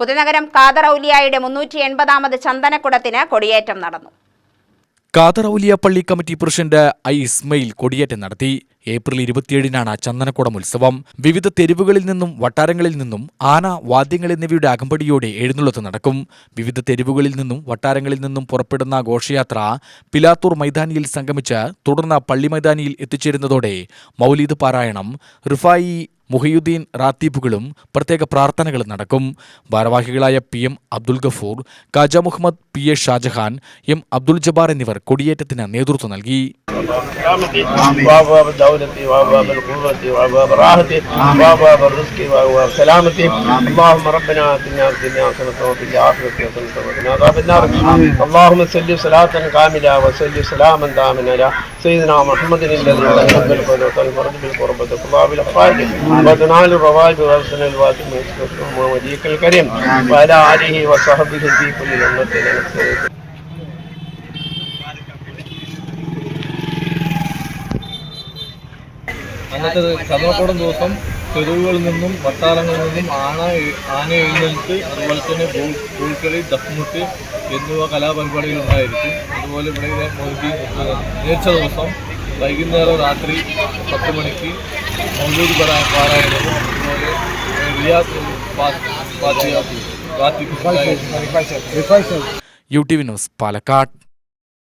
പുതുനഗരം കാതറൌലിയായുടെ മുന്നൂറ്റി എൺപതാമത് ചന്ദനക്കുടത്തിന് കൊടിയേറ്റം നടന്നു. കാതറൌലിയ പള്ളി കമ്മിറ്റി പ്രസിഡന്റ് ഐ ഇസ്മയിൽ കൊടിയേറ്റം നടത്തി. ഏപ്രിൽ ഇരുപത്തിയേഴിനാണ് ചന്ദനക്കുടം ഉത്സവം. വിവിധ തെരുവുകളിൽ നിന്നും വട്ടാരങ്ങളിൽ നിന്നും ആന വാദ്യങ്ങൾ എന്നിവയുടെ അകമ്പടിയോടെ എഴുന്നള്ളത്ത് നടക്കും. വിവിധ തെരുവുകളിൽ നിന്നും വട്ടാരങ്ങളിൽ നിന്നും പുറപ്പെടുന്ന ഘോഷയാത്ര പിലാത്തൂർ മൈതാനിയിൽ സംഗമിച്ച് തുടർന്ന് പള്ളി മൈതാനിയിൽ എത്തിച്ചേരുന്നതോടെ മൗലീദ് പാരായണം റിഫായി മുഹിയുദ്ദീൻ റാത്തീബുകളും പ്രത്യേക പ്രാർത്ഥനകൾ നടക്കും. ഭാരവാഹികളായ P M Abdul Gafoor Kaja Muhammad P A Shahjahan M Abdul Jabbar എന്നിവർ കൊടിയേറ്റത്തിന് നേതൃത്വം നൽകി. وابواب الدولة وابواب القوة وابواب الراحة وابواب الرزق وابواب سلامتي اللهم ربنا اتنا في الدنيا حسنة وفي الآخرة حسنة وقنا عذاب النار اللهم صل صلاة كاملة وصل سلاما دائما على سيدنا محمد الذي تنزل بالقدرة والفرج بالقربة الله بالأفراد وتنال الروائب وحسن الواتم ومجيك الكريم وعلى آله وصحبه في كل لمة അന്നത്തെ ചതവക്കുടം ദിവസം തെരുവുകളിൽ നിന്നും വട്ടാരങ്ങളിൽ നിന്നും ആന എ- ആന എഴുന്നേൽത്ത് അതുപോലെ തന്നെ ബോൾക്കളി ദഫ്മുട്ട് എന്നിവ കലാപരിപാടികൾ ഉണ്ടായിരിക്കും. അതുപോലെ ഇവിടെ മോദി നേർച്ച ദിവസം വൈകുന്നേരം രാത്രി പത്ത് മണിക്ക് മൗലൂദ് പാരാ- പാരായണവും അതുപോലെ Riyas പാത്തിയ- U T V news Palakkad.